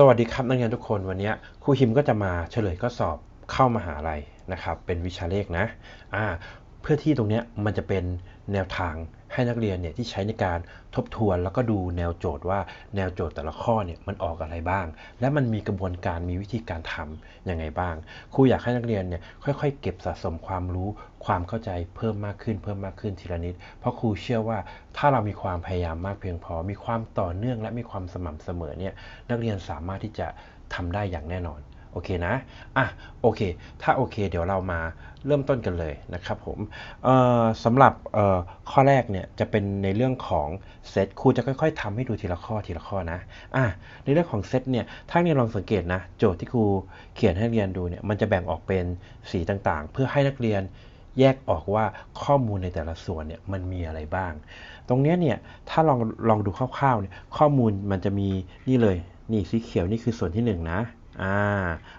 สวัสดีครับนักเรียนทุกคนวันนี้ครูหิมก็จะมาเฉลยข้อสอบเข้ามาหาลัยนะครับเป็นวิชาเลขนะอ่าเพื่อที่ตรงเนี้ยมันจะเป็นแนวทาง ให้นักเรียนเนี่ยที่ใช้ในการทบทวนแล้วก็ดูแนวโจทย์ว่าแนวโจทย์แต่ละข้อเนี่ยมันออกอะไรบ้าง และมันมีกระบวนการมีวิธีการทำยังไงบ้าง ครูอยากให้นักเรียนเนี่ยค่อยๆ เก็บสะสมความรู้ความเข้าใจเพิ่มมากขึ้นเพิ่มมากขึ้นทีละนิด เพราะครูเชื่อว่าถ้าเรามีความพยายามมากเพียงพอ มีความต่อเนื่องและมีความสม่ำเสมอเนี่ยนักเรียนสามารถที่จะทำได้อย่างแน่นอน โอเคนะ อะ โอเค ถ้าโอเค เดี๋ยวเรามาเริ่มต้นกันเลยนะครับผมสำหรับข้อแรกเนี่ยจะเป็นในเรื่องของเซตครูจะค่อยๆทำให้ดูทีละข้อทีละข้อนะอะในเรื่องของเซตเนี่ยถ้าเรียนลองสังเกตนะ โจทย์ที่ครูเขียนให้เรียนดูเนี่ยมันจะแบ่งออกเป็นสีต่างๆ เพื่อให้นักเรียนแยกออกว่าข้อมูลในแต่ละส่วนเนี่ยมันมีอะไรบ้าง ตรงนี้เนี่ยถ้าลองลองดูคร่าวๆเนี่ยข้อมูลมันจะมีนี่เลยนี่สีเขียวนี่คือส่วนที่1นนะ อ่า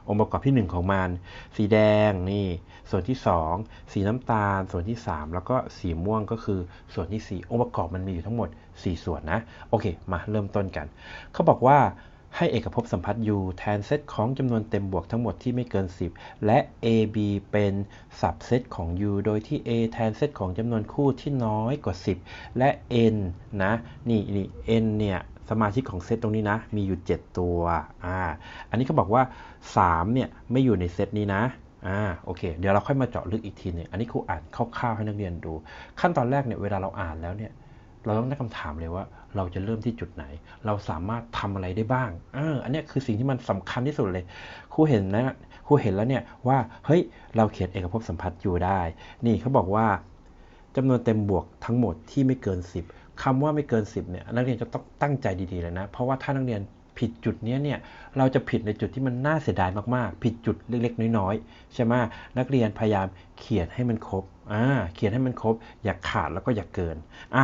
องค์ประกอบที่ 1 ของมัน สีแดงนี่ ส่วนที่ 2 สีน้ำตาล ส่วนที่ 3 แล้วก็สีม่วงก็คือส่วนที่ 4 องค์ประกอบมันมีอยู่ทั้งหมด 4 ส่วนนะ โอเค มาเริ่มต้นกัน เขาบอกว่าให้เอกภพสัมพัทธ์ u แทนเซตของจำนวนเต็มบวกทั้งหมดที่ไม่เกิน 10 และ ab เป็นสับเซตของ u โดยที่ a แทนเซตของจำนวนคู่ที่น้อยกว่า 10 และ n นะ นี่นี่ n เนี่ย สมาชิกของเซตตรงนี้นะ มีอยู่ 7 ตัวอ่าอันนี้เขาบอกว่า 3 เนี่ย ไม่อยู่ในเซตนี้นะอ่าโอเค เดี๋ยวเราค่อยมาเจาะลึกอีกทีนึงอันนี้ครูอ่านคร่าวๆให้นักเรียนดู ขั้นตอนแรกเนี่ยเวลาเราอ่านแล้วเนี่ยเราต้องตั้งคำถามเลยว่าเราจะเริ่มที่จุดไหน เราสามารถทำอะไรได้บ้างอออันนี้คือสิ่งที่มันสำคัญที่สุดเลยครูเห็นนะครูเห็นแล้วเนี่ยว่าเฮ้ยเราเขียนเอกภพสัมพัทธ์อยู่ได้ นี่เขาบอกว่าจำนวนเต็มบวกทั้งหมดที่ไม่เกิน 10 คำว่าไม่เกิน 10เนี่ยนักเรียนจะต้องตั้งใจดีๆเลยนะ เพราะว่าถ้านักเรียนผิดจุดนี้เนี่ยเราจะผิดในจุดที่มันน่าเสียดายมากๆ ผิดจุดเล็กๆ น้อยๆใช่ไหมนักเรียนพยายามเขียนให้มันครบอ่าเขียนให้มันครบ อย่าขาดแล้วก็อย่าเกินอะ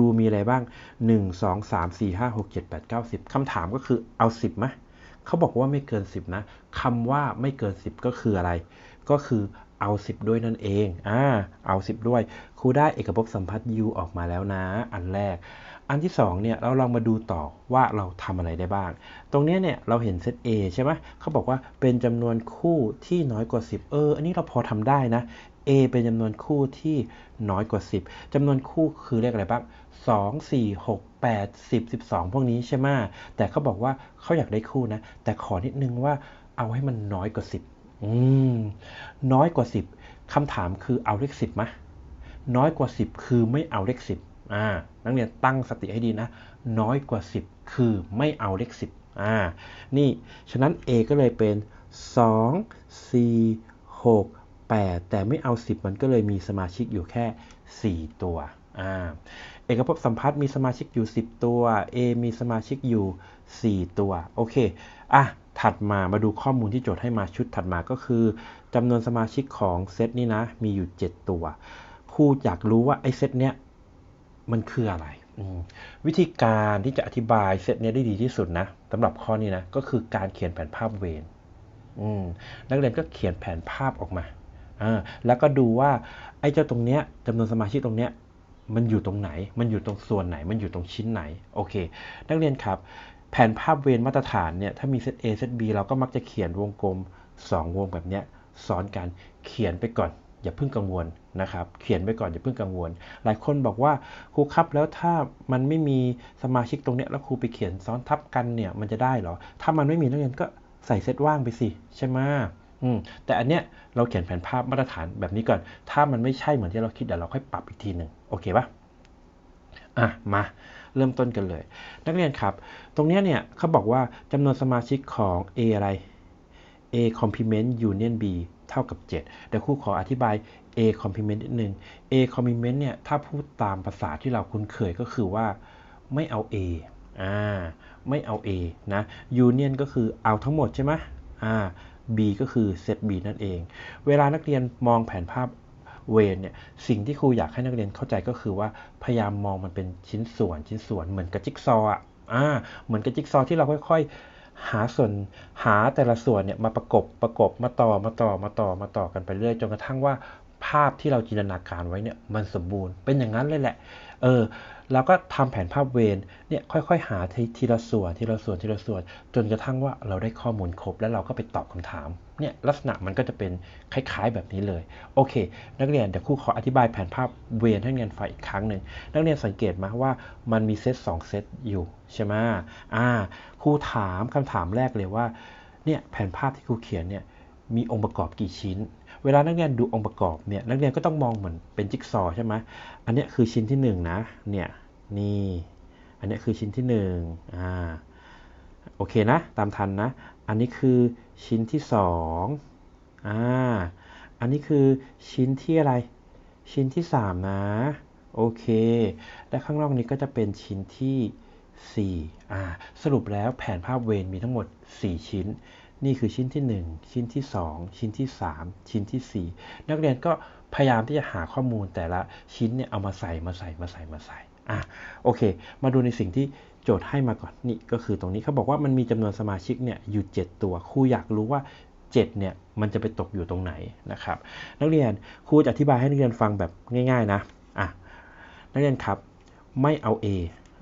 u มีอะไรบ้าง 1 2 3 4 5 6 7 8 9 10คำถามก็คือเอา 10ไหมเขาบอกว่าไม่เกิน 10 นะคำว่าไม่เกิน 10 ก็คืออะไร ก็คือ เอา 10 ด้วยนั่นเอง อ่า เอา 10 ด้วย ครูได้เอกภพสัมพัทธ์ u ออกมาแล้วนะ อันแรก อันที่2เนี่ย เราลองมาดูต่อว่าเราทำอะไรได้บ้าง ตรงนี้เนี่ย เราเห็นเซต A ใช่ไหมเขาบอกว่าเป็นจำนวนคู่ที่น้อยกว่า 10 เออ อันนี้เราพอทำได้นะ A เป็นจำนวนคู่ที่น้อยกว่า 10จำนวนคู่คือเลขอะไรบ้าง 2 4 6 8 10 12 พวกนี้ใช่ไหมแต่เขาบอกว่าเขาอยากได้คู่นะ แต่ขอนิดนึงว่าเอาให้มันน้อยกว่า 10 อืมน้อยกว่า 10คำถามคือเอาเลข10ไหมน้อยกว่า 10 คือไม่เอาเลข10อ่านักเรียนตั้งสติให้ดีนะ น้อยกว่า 10 คือไม่เอาเลข10อ่านี่ฉะนั้น A ก็เลยเป็น 2 4 6 8 แต่ไม่เอา 10 มันก็เลยมีสมาชิกอยู่แค่ 4 ตัวอ่าเอกภพสัมพัทธ์มีสมาชิกอยู่ 10 ตัว A มีสมาชิกอยู่ 4 ตัว โอเค อะ ถัดมามาดูข้อมูลที่โจทย์ให้มาชุดถัดมาก็คือจำนวนสมาชิกของเซตนี้นะ มีอยู่ 7 ตัวครูอยากรู้ว่าไอ้เซตเนี้ยมันคืออะไร วิธีการที่จะอธิบายเซตนี้ได้ดีที่สุดนะสำหรับข้อนี้นะ ก็คือการเขียนแผนภาพเวนนักเรียนก็เขียนแผนภาพออกมาแล้วก็ดูว่าไอ้เจ้าตรงเนี้ยจำนวนสมาชิกตรงเนี้ยมันอยู่ตรงไหน มันอยู่ตรงส่วนไหน มันอยู่ตรงชิ้นไหน โอเค นักเรียนครับ แผนภาพเวรมาตรฐานเนี่ยถ้ามีเซต A เซต B เราก็มักจะเขียนวงกลม 2 วงแบบนี้ซ้อนกันเขียนไปก่อน อย่าเพิ่งกังวลนะครับเขียนไปก่อนอย่าเพิ่งกังวล หลายคนบอกว่าครูครับแล้วถ้ามันไม่มีสมาชิกตรงเนี้ยแล้วครูไปเขียนซ้อนทับกันเนี่ยมันจะได้เหรอ ถ้ามันไม่มีนักเรียนก็ใส่เซตว่างไปสิใช่ไหมอืมแต่อันเนี้ยเราเขียนแผนภาพมาตรฐานแบบนี้ก่อน ถ้ามันไม่ใช่เหมือนที่เราคิดเดี๋ยวเราค่อยปรับอีกทีหนึ่งโอเคปะอะมา เริ่มต้นกันเลย นักเรียนครับ ตรงนี้เนี่ยเขาบอกว่าจำนวนสมาชิกของ A อะไร A complement union B เท่ากับ 7 เดี๋ยวครูขออธิบาย A complement นิดนึง A complement เนี่ยถ้าพูดตามภาษาที่เราคุ้นเคยก็คือว่าไม่เอา A อ่าไม่เอา A นะ union ก็คือเอาทั้งหมดใช่ไหมอ่า B ก็คือเซต B นั่นเอง เวลานักเรียนมองแผนภาพ เวนเนี่ยสิ่งที่ครูอยากให้นักเรียนเข้าใจก็คือว่าพยายามมองมันเป็นชิ้นส่วนชิ้นส่วนเหมือนกับจิ๊กซออะอ่าเหมือนกับจิ๊กซอที่เราค่อย ๆ หาส่วนหาแต่ละส่วนเนี่ยมาประกบประกบมาต่อมาต่อมาต่อมาต่อกันไปเรื่อยจนกระทั่งว่าภาพที่เราจินตนาการไว้เนี่ยมันสมบูรณ์เป็นอย่างนั้นเลยแหละ เออ เราก็ทำแผนภาพเวรเนี่ยค่อยๆ หาททีละส่วนทีละส่วนทีละส่วน จนกระทั่งว่าเราได้ข้อมูลครบ แล้วเราก็ไปตอบคำถามเนี่ยลักษณะมันก็จะเป็นคล้ายๆแบบนี้เลย โอเค นักเรียนเดี๋ยวครูขออธิบายแผนภาพเวรให้นักเรียนฟังอีกครั้งหนึ่งนักเรียนสังเกตมาว่ามันมีเซต2เซตอยู่ใช่ไหมอ่าครูถามคำถามแรกเลยว่าเนี่ยแผนภาพที่ครูเขียนเนี่ยมีองค์ประกอบกี่ชิ้น เวลานักเรียนดูองค์ประกอบเนี่ยนักเรียนก็ต้องมองเหมือนเป็นจิ๊กซอใช่ไหมอันนี้คือชิ้นที่1นนะเนี่ยนี่อันนี้คือชิ้นที่1อ่าโอเคนะตามทันนะ อันนี้คือชิ้นที่2อ่าอันนี้คือชิ้นที่อะไร ชิ้นที่ 3 นะโอเค และข้างนอกนี้ก็จะเป็นชิ้นที่4อ่าสรุปแล้วแผนภาพเวรมีทั้งหมด 4 ชิ้น นี่คือชิ้นที่ 1 ชิ้นที่ 2 ชิ้นที่ 3 ชิ้นที่ 4 นักเรียนก็พยายามที่จะหาข้อมูลแต่ละชิ้นเนี่ยเอามาใส่มาใส่มาใส่มาใส่อะโอเค มาดูในสิ่งที่โจทย์ให้มาก่อนนี่ก็คือตรงนี้เขาบอกว่ามันมีจำนวนสมาชิกเนี่ยอยู่ 7 ตัวครูอยากรู้ว่า 7เนี่ยมันจะไปตกอยู่ตรงไหนนะครับ นักเรียนครูจะอธิบายให้นักเรียนฟังแบบง่ายๆนะอะนักเรียนครับไม่เอา A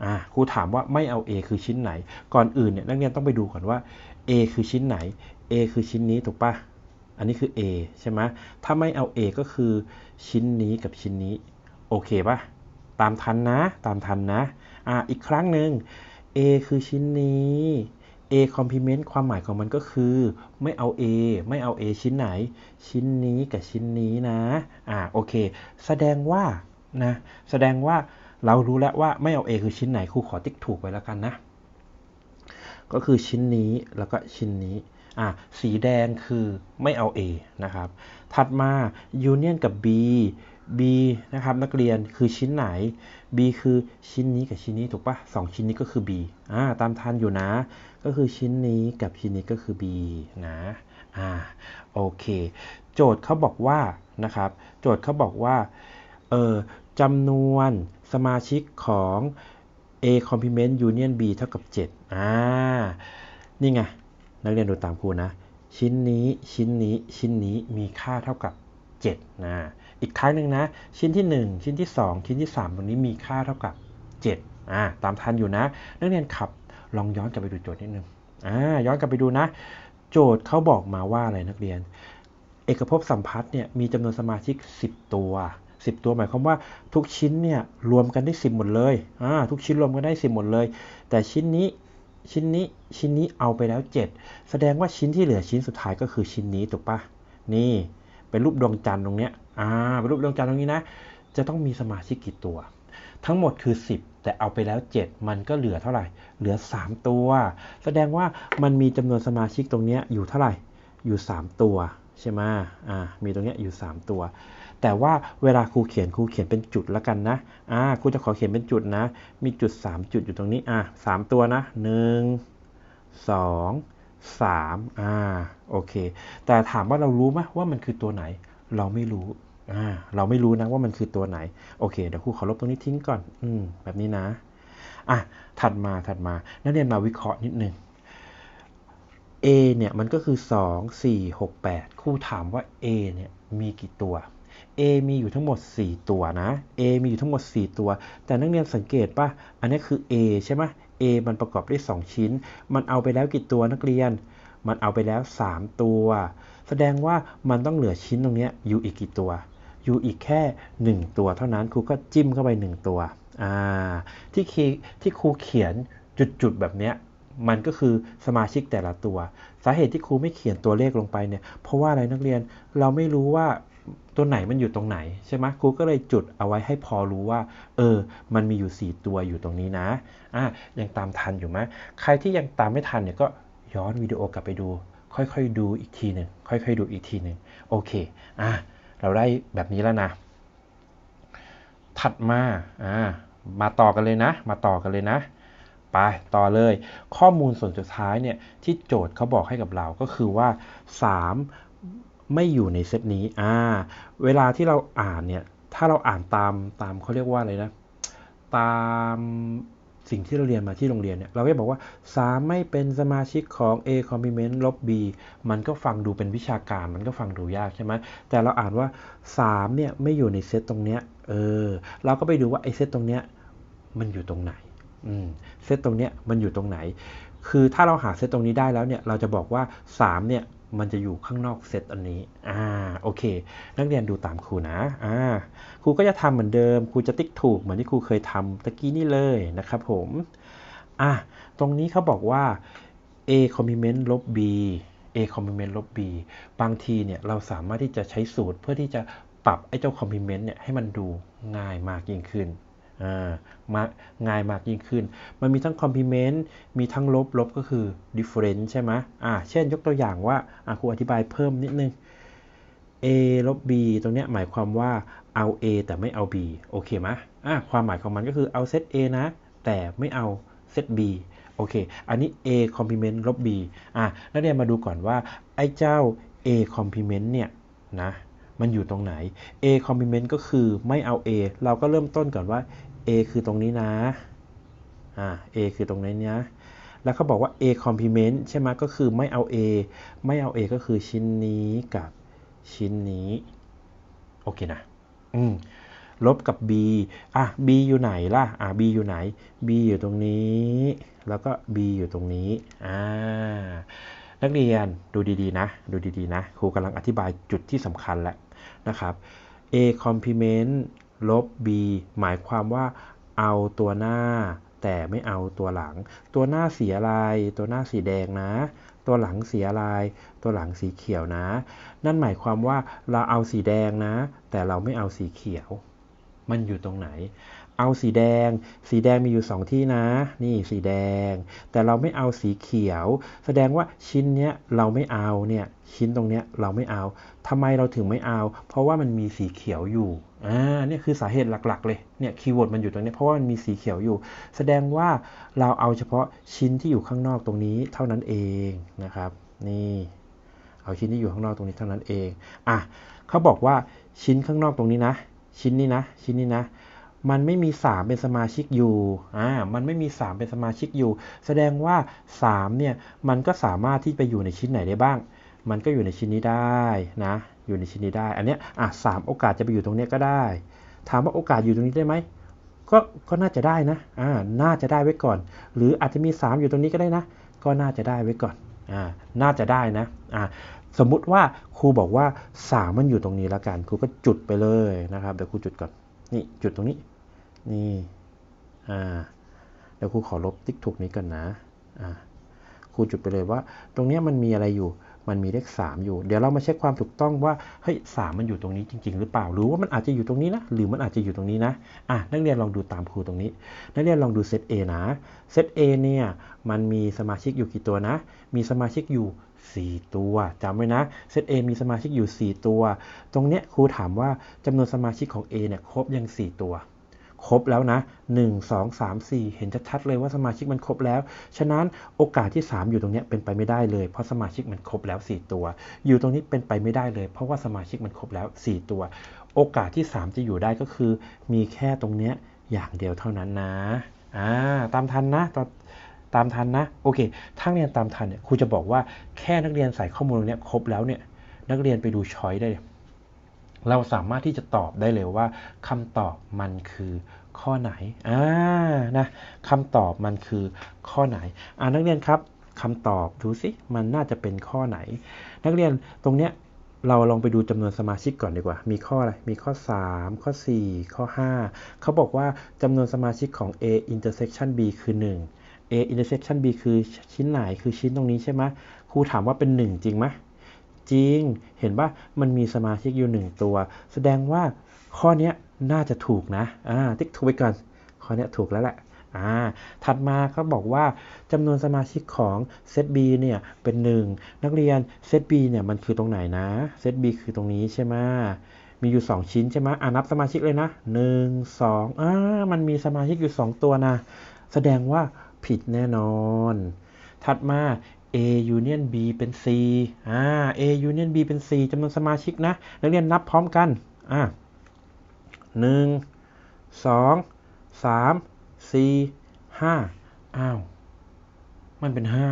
อะครูถามว่าไม่เอา A คือชิ้นไหน ก่อนอื่นเนี่ยนักเรียนต้องไปดูก่อนว่า A คือชิ้นไหน A คือชิ้นนี้ถูกปะอันนี้คือ A ใช่ไหมถ้าไม่เอา A ก็คือชิ้นนี้กับชิ้นนี้ โอเคปะตามทันนะ ตามทันนะ อ่า อีกครั้งหนึ่ง A คือชิ้นนี้ A complement ความหมายของมันก็คือ ไม่เอา A ไม่เอา A ชิ้นไหน ชิ้นนี้กับชิ้นนี้นะ อ่า โอเค แสดงว่า นะ แสดงว่า เรารู้แล้วว่าไม่เอา A คือชิ้นไหนครูขอติ๊กถูกไว้แล้วกันนะ ก็คือชิ้นนี้แล้วก็ชิ้นนี้อ่าสีแดงคือไม่เอา A นะครับ ถัดมา union กับ B B นะครับนักเรียนคือชิ้นไหน B คือชิ้นนี้กับชิ้นนี้ถูกปะสองชิ้นนี้ก็คือ B อ่าตามทันอยู่นะ ก็คือชิ้นนี้กับชิ้นนี้ก็คือ B นะอ่าโอเค โจทย์เขาบอกว่านะครับ โจทย์เขาบอกว่าเออจำนวน สมาชิกของ A complement union B เท่ากับ 7 อ่า นี่ไง นักเรียนดูตามครูนะ ชิ้นนี้ชิ้นนี้ชิ้นนี้มีค่าเท่ากับ 7 นะ อีกครั้งหนึ่งนะ ชิ้นที่ 1 ชิ้นที่ 2 ชิ้นที่ 3 ตรงนี้มีค่าเท่ากับ 7 อ่า ตามทันอยู่นะ นักเรียนขับลองย้อนกลับไปดูโจทย์นิดนึง อ่า ย้อนกลับไปดูนะ โจทย์เขาบอกมาว่าอะไรนักเรียน เอกภพสัมพัทธ์เนี่ยมีจำนวนสมาชิก 10 ตัว 10 ตัวหมายความว่าทุกชิ้นเนี่ยรวมกันได้ 10 หมดเลยอ่าทุกชิ้นรวมกันได้ 10 หมดเลย แต่ชิ้นนี้ชิ้นนี้ชิ้นนี้เอาไปแล้ว 7 แสดงว่าชิ้นที่เหลือชิ้นสุดท้ายก็คือชิ้นนี้ถูกปะนี่เป็นรูปดวงจันทร์ตรงเนี้ยอ่าเป็นรูปดวงจันทร์ตรงนี้นะ จะต้องมีสมาชิกกี่ตัว ทั้งหมดคือ 10 แต่เอาไปแล้ว 7 มันก็เหลือเท่าไหร่ เหลือ 3 ตัว แสดงว่ามันมีจำนวนสมาชิกตรงนี้อยู่เท่าไหร่อยู่ 3 ตัวใช่ไหมอ่ามีตรงนี้อยู่ 3 ตัว แต่ว่าเวลาครูเขียนครูเขียนเป็นจุดแล้วกันนะอ่าครูจะขอเขียนเป็นจุดนะ มีจุด 3 จุดอยู่ตรงนี้อ่า3ตัวนะ 1 2 3อ่าโอเค แต่ถามว่าเรารู้ไหมว่ามันคือตัวไหน เราไม่รู้อ่าเราไม่รู้นะว่ามันคือตัวไหน โอเค เดี๋ยวครูขอลบตรงนี้ทิ้งก่อน อืมแบบนี้นะอะถัดมาถัดมานักเรียนมาวิเคราะห์นิดนึง A เนี่ยมันก็คือ 2 4 6 8ครูถามว่า A เนี่ยมีกี่ตัว A มีอยู่ทั้งหมด 4 ตัวนะ A มีอยู่ทั้งหมด 4 ตัว แต่นักเรียนสังเกตป่ะ อันนี้คือ A ใช่ไหม A มันประกอบด้วย 2 ชิ้น มันเอาไปแล้วกี่ตัวนักเรียน มันเอาไปแล้ว 3 ตัว แสดงว่ามันต้องเหลือชิ้นตรงนี้อยู่อีกกี่ตัว อยู่อีกแค่ 1 ตัวเท่านั้นครูก็จิ้มเข้าไป 1 ตัวที่คที่ครูเขียนจุดๆแบบนี้มันก็คือสมาชิกแต่ละตัว สาเหตุที่ครูไม่เขียนตัวเลขลงไปเนี่ย เพราะว่าอะไรนักเรียน เราไม่รู้ว่า ตัวไหนมันอยู่ตรงไหนใช่ไหมครูก็เลยจุดเอาไว้ให้พอรู้ว่า เออ มันมีอยู่ 4 ตัวอยู่ตรงนี้นะอะยังตามทันอยู่ไหมใครที่ยังตามไม่ทันเนี่ยก็ย้อนวิดีโอกลับไปดู ค่อยๆดูอีกทีหนึ่งค่อยๆดูอีกทีหนึ่งโอเคอะเราได้แบบนี้แล้วนะ ถัดมาอ่ามาต่อกันเลยนะ มาต่อกันเลยนะไปต่อเลย ข้อมูลส่วนสุดท้ายเนี่ยที่โจทย์เขาบอกให้กับเราก็คือว่า 3 ไม่อยู่ในเซตนี้อ่าเวลาที่เราอ่านเนี่ยถ้าเราอ่านตามตามเขาเรียกว่าอะไรนะ ตามสิ่งที่เราเรียนมาที่โรงเรียนเนี่ยเราก็บอกว่า 3 ไม่เป็นสมาชิกของ A complement ลบ B มันก็ฟังดูเป็นวิชาการมันก็ฟังดูยากใช่ไหมแต่เราอ่านว่า 3 เนี่ยไม่อยู่ในเซตตรงเนี้ยเออเราก็ไปดูว่าไอ้เซตตรงเนี้ยมันอยู่ตรงไหนอืมเซตตรงเนี้ยมันอยู่ตรงไหน คือถ้าเราหาเซตตรงนี้ได้แล้วเนี่ยเราจะบอกว่า 3 เนี่ย มันจะอยู่ข้างนอกเซตอันนี้ อ่า โอเค นักเรียนดูตามครูนะ อ่า ครูก็จะทำเหมือนเดิม ครูจะติ๊กถูกเหมือนที่ครูเคยทำตะกี้นี่เลยนะครับผม อะ ตรงนี้เขาบอกว่า a complement ลบ b a complement ลบ b บางทีเนี่ยเราสามารถที่จะใช้สูตรเพื่อที่จะปรับไอ้เจ้า complement เนี่ยให้มันดูง่ายมากยิ่งขึ้น มาง่ายมากยิ่งขึ้น มันมีทั้ง complement มีทั้งลบลบก็คือ difference ใช่ไหมอ่าเช่นยกตัวอย่างว่าอ่าครูอธิบายเพิ่มนิดนึง a ลบ b ตรงนี้หมายความว่าเอา a แต่ไม่เอา b โอเคไหมอ่าความหมายของมันก็คือเอาเซต a นะ แต่ไม่เอาเซต b โอเค อันนี้ a complement ลบ b อะนักเรียนมาดูก่อนว่า ไอ้เจ้า a complement เนี่ยนะ มันอยู่ตรงไหน a complement ก็คือไม่เอา a เราก็เริ่มต้นก่อนว่า a คือตรงนี้นะ อ่า a คือตรงนี้นะ แล้วเขาบอกว่า a complement ใช่ไหมก็คือไม่เอา a ไม่เอา a ก็คือชิ้นนี้กับชิ้นนี้ โอเคนะ อืม ลบกับ b อะ b อยู่ไหนล่ะ อะ b อยู่ไหน b อยู่ตรงนี้ แล้วก็ b อยู่ตรงนี้ อ่า นักเรียนดูดีๆนะ ดูดีๆนะ ครูกำลังอธิบายจุดที่สำคัญแหละนะครับ a complement ลบ b หมายความว่าเอาตัวหน้า แต่ไม่เอาตัวหลัง ตัวหน้าสีอะไรตัวหน้าสีแดงนะ ตัวหลังสีอะไรตัวหลังสีเขียวนะ นั่นหมายความว่าเราเอาสีแดงนะ แต่เราไม่เอาสีเขียว มันอยู่ตรงไหน เอาสีแดง สีแดงมีอยู่ 2 ที่นะ นี่สีแดง แต่เราไม่เอาสีเขียว แสดงว่าชิ้นเนี้ยเราไม่เอาเนี่ยชิ้นตรงเนี้ยเราไม่เอาทำไมเราถึงไม่เอา เพราะว่ามันมีสีเขียวอยู่อ่านี่คือสาเหตุหลักๆ เลยเนี่ยคีย์เวิร์ดมันอยู่ตรงนี้เพราะว่ามันมีสีเขียวอยู่ แสดงว่าเราเอาเฉพาะชิ้นที่อยู่ข้างนอกตรงนี้เท่านั้นเองนะครับ นี่เอาชิ้นที่อยู่ข้างนอกตรงนี้เท่านั้นเองอะเขาบอกว่าชิ้นข้างนอกตรงนี้นะ ชิ้นนี้นะ ชิ้นนี้นะ มันไม่มี 3 เป็นสมาชิกอยู่ อ่า มันไม่มี 3 เป็นสมาชิกอยู่ แสดงว่า 3 เนี่ย มันก็สามารถที่ไปอยู่ในชิ้นไหนได้บ้าง มันก็อยู่ในชิ้นนี้ได้นะ อยู่ในชิ้นนี้ได้ อันเนี้ย อะสโอกาสจะไปอยู่ตรงนี้ก็ได้ ถามว่าโอกาสอยู่ตรงนี้ได้ไหม ก็ ก็น่าจะได้นะ อ่า น่าจะได้ไว้ก่อน หรืออาจจะมี 3 อยู่ตรงนี้ก็ได้นะ ก็น่าจะได้ไว้ก่อน อ่า น่าจะได้นะ อ่าสมมุติว่าครูบอกว่า 3 มันอยู่ตรงนี้แล้วกัน ครูก็จุดไปเลยนะครับ เดี๋ยวครูจุดก่อน นี่จุดตรงนี้ นี่ อ่าเดี๋ยวครูขอลบติ๊กถูกนี้ก่อนนะ อ่า ครูจุดไปเลยว่า ตรงนี้มันมีอะไรอยู่ มันมีเลข 3 อยู่ เดี๋ยวเรามาเช็คความถูกต้องว่า เฮ้ยสมันอยู่ตรงนี้จริง ๆ หรือเปล่า หรือว่ามันอาจจะอยู่ตรงนี้นะ หรือมันอาจจะอยู่ตรงนี้นะ อะ นักเรียนลองดูตามครูตรงนี้ นักเรียนลองดูเซต A นะ เซต A เนี่ย มันมีสมาชิกอยู่กี่ตัวนะ มีสมาชิกอยู่4 ตัวจำไว้นะเซต A มีสมาชิกอยู่ 4 ตัว ตรงเนี้ยครูถามว่าจำนวนสมาชิกของ A เนี่ยครบยัง 4 ตัว ครบแล้วนะ 1 2 3 4 เห็นชัดๆเลยว่าสมาชิกมันครบแล้ว ฉะนั้นโอกาสที่ 3 อยู่ตรงนี้เป็นไปไม่ได้เลย เพราะสมาชิกมันครบแล้ว 4 ตัว อยู่ตรงนี้เป็นไปไม่ได้เลย เพราะว่าสมาชิกมันครบแล้ว 4 ตัว โอกาสที่ 3 จะอยู่ได้ก็คือ มีแค่ตรงเนี้ยอย่างเดียวเท่านั้นนะอ่าตามทันนะตอนตามทันนะโอเคถ้าเรียนตามทันเนี่ยครูจะบอกว่าแค่นักเรียนใส่ข้อมูลตรงนี้ครบแล้วเนี่ยนักเรียนไปดูช้อยได้เเราสามารถที่จะตอบได้เลยว่าคำตอบมันคือข้อไหนอ่านะคำตอบมันคือข้อไหนอ่านักเรียนครับคำตอบดูสิมันน่าจะเป็นข้อไหน นักเรียนตรงเนี้ยเราลองไปดูจำนวนสมาชิกก่อนดีกว่า มีข้ออะไร มีข้อ 3 ข้อ 4 ข้อ 5 เขาบอกว่าจำนวนสมาชิกของ A intersection B คือ 1 A intersection B คือชิ้นไหน คือชิ้นตรงนี้ใช่ไหมครูถามว่าเป็น 1 จริงไหม จริง เห็นว่ามันมีสมาชิกอยู่1ตัว แสดงว่าข้อนี้น่าจะถูกนะ อ่า ติ๊กถูกไปก่อน ข้อนี้ถูกแล้วแหละ อ่า ถัดมาเขาบอกว่าจำนวนสมาชิกของเซต B เนี่ยเป็น 1 นักเรียนเซต B เนี่ยมันคือตรงไหนนะ เซต B คือตรงนี้ใช่ไหมมีอยู่ 2 ชิ้นใช่ไหมอ่านับสมาชิกเลยนะ 1 2อ่า มันมีสมาชิกอยู่ 2 ตัวนะ แสดงว่าผิดแน่นอน ถัดมา A union B เป็น C อ่า A union B เป็น C จำนวนสมาชิกนะ นักเรียนนับพร้อมกัน อ่าหนึ่งสองสามสี่ห้าอ้าว มันเป็นห้า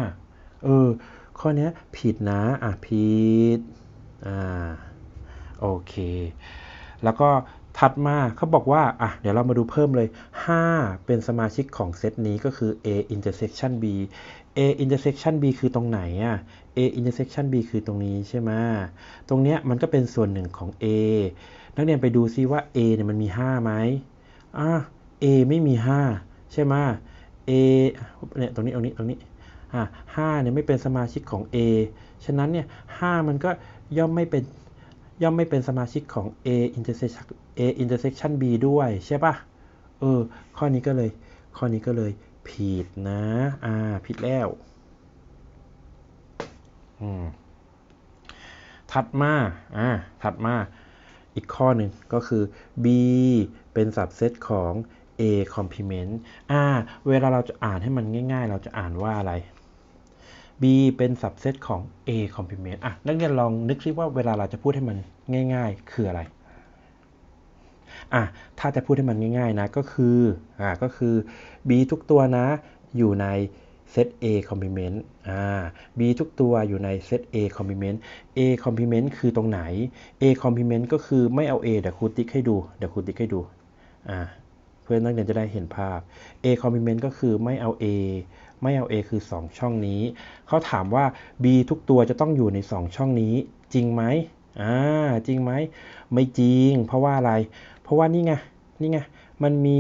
เออ ข้อนี้ผิดนะ อะ ผิด อ่า โอเค แล้วก็ถัดมาเขาบอกว่า อะ เดี๋ยวเรามาดูเพิ่มเลย 5 เป็นสมาชิกของเซตนี้ก็คือ A intersection B A intersection B คือตรงไหนอะ A intersection B คือตรงนี้ใช่ไหมตรงเนี้ยมันก็เป็นส่วนหนึ่งของ A นักเรียนไปดูซิว่า A เนี่ยมันมี5ไหมอะ A ไม่มี 5 ใช่ไหม A เนี่ยตรงนี้ตรงนี้ตรงนี้อะ5เนี่ยไม่เป็นสมาชิกของ A ฉะนั้นเนี่ย5มันก็ย่อมไม่เป็นย่อมไม่เป็นสมาชิกของ A intersection A intersection B ด้วยใช่ป่ะ เออ ข้อนี้ก็เลย ข้อนี้ก็เลย ผิดนะ อ่า ผิดแล้ว อืม ถัดมา อ่า ถัดมา อีกข้อหนึ่งก็คือ B เป็น subset ของ A complement อ่า เวลาเราจะอ่านให้มันง่าย ๆ เราจะอ่านว่าอะไร B เป็น subset ของ A complement อะ นักเรียนลองนึกซิว่าเวลาเราจะพูดให้มันง่าย ๆ คืออะไร อะถ้าจะพูดให้มันง่ายๆนะก็คืออ่าก็คือ B ทุกตัวนะอยู่ในเซต A complement อ่า B ทุกตัวอยู่ในเซต A complement A complement คือตรงไหน A complement ก็คือไม่เอา A เดี๋ยวครูติ๊กให้ดู เดี๋ยวครูติ๊กให้ดู อ่า เพื่อนนักเรียนจะได้เห็นภาพ A complement ก็คือไม่เอา A ไม่เอา A คือ 2 ช่องนี้ เขาถามว่า B ทุกตัวจะต้องอยู่ใน 2 ช่องนี้ จริงไหมอ่า จริงไหม ไม่จริง เพราะว่าอะไร ราะว่านี่ไงนี่ไงมันมี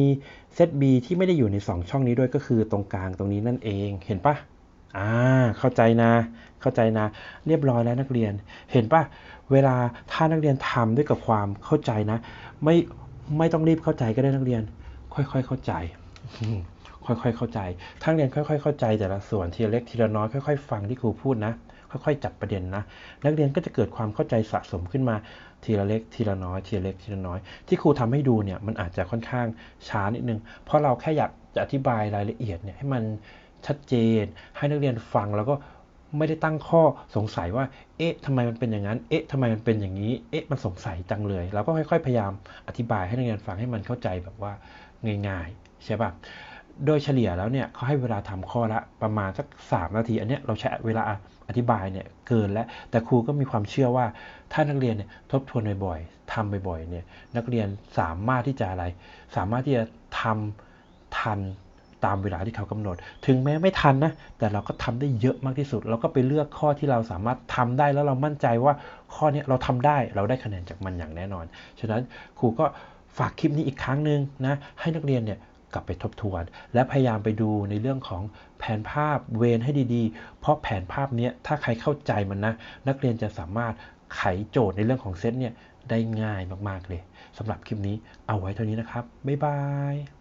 เซต B ที่ไม่ได้อยู่ใน 2 ช่องนี้ด้วยก็คือตรงกลางตรงนี้นั่นเองเห็นปะอ่าเข้าใจนะ เข้าใจนะ เรียบร้อยแล้วนักเรียน เห็นปะเวลาถ้านักเรียนทำด้วยกับความเข้าใจนะ ไม่ไม่ต้องรีบเข้าใจก็ได้นักเรียน ค่อยๆเข้าใจค่อยๆเข้าใจทั้งเรียนค่อย ๆ เข้าใจแต่ละส่วนทีละเล็กทีละน้อยค่อย ๆ ฟังที่ครูพูดนะ ค่อยๆ จับประเด็นนะ นักเรียนก็จะเกิดความเข้าใจสะสมขึ้นมาทีละเล็กทีละน้อยทีละเล็กทีละน้อย ที่ครูทำให้ดูเนี่ยมันอาจจะค่อนข้างช้านิดนึง เพราะเราแค่อยากจะอธิบายรายละเอียดเนี่ยให้มันชัดเจน ให้นักเรียนฟังแล้วก็ไม่ได้ตั้งข้อสงสัยว่า เอ๊ะทำไมมันเป็นอย่างนั้น เอ๊ะทำไมมันเป็นอย่างนี้ เอ๊ะ มันสงสัยจังเลย เราก็ค่อยๆ พยายามอธิบายให้นักเรียนฟังให้มันเข้าใจแบบว่าง่ายๆ ใช่ป่ะ โดยเฉลี่ยแล้วเนี่ยเขาให้เวลาทำข้อละประมาณสัก 3 นาที อันเนี้ยเราใช้เวลาอธิบายเนี่ยเกินแล้ว แต่ครูก็มีความเชื่อว่าถ้านักเรียนเนี่ยทบทวนบ่อยๆทำบ่อยๆเนี่ยนักเรียนสามารถที่จะอะไร สามารถที่จะทำทันตามเวลาที่เขากำหนด ถึงแม้ไม่ทันนะ แต่เราก็ทำได้เยอะมากที่สุด เราก็ไปเลือกข้อที่เราสามารถทำได้แล้วเรามั่นใจว่าข้อนี้เราทำได้เราได้คะแนนจากมันอย่างแน่นอน ฉะนั้นครูก็ฝากคลิปนี้อีกครั้งหนึ่งนะให้นักเรียนเนี่ย กลับไปทบทวน และพยายามไปดูในเรื่องของแผนภาพเวนให้ดีๆ เพราะแผนภาพนี้ถ้าใครเข้าใจมันนะ นักเรียนจะสามารถไขโจทย์ในเรื่องของเซตเนี่ยได้ง่ายมากๆเลยสำหรับคลิปนี้เอาไว้เท่านี้นะครับ บ๊ายบาย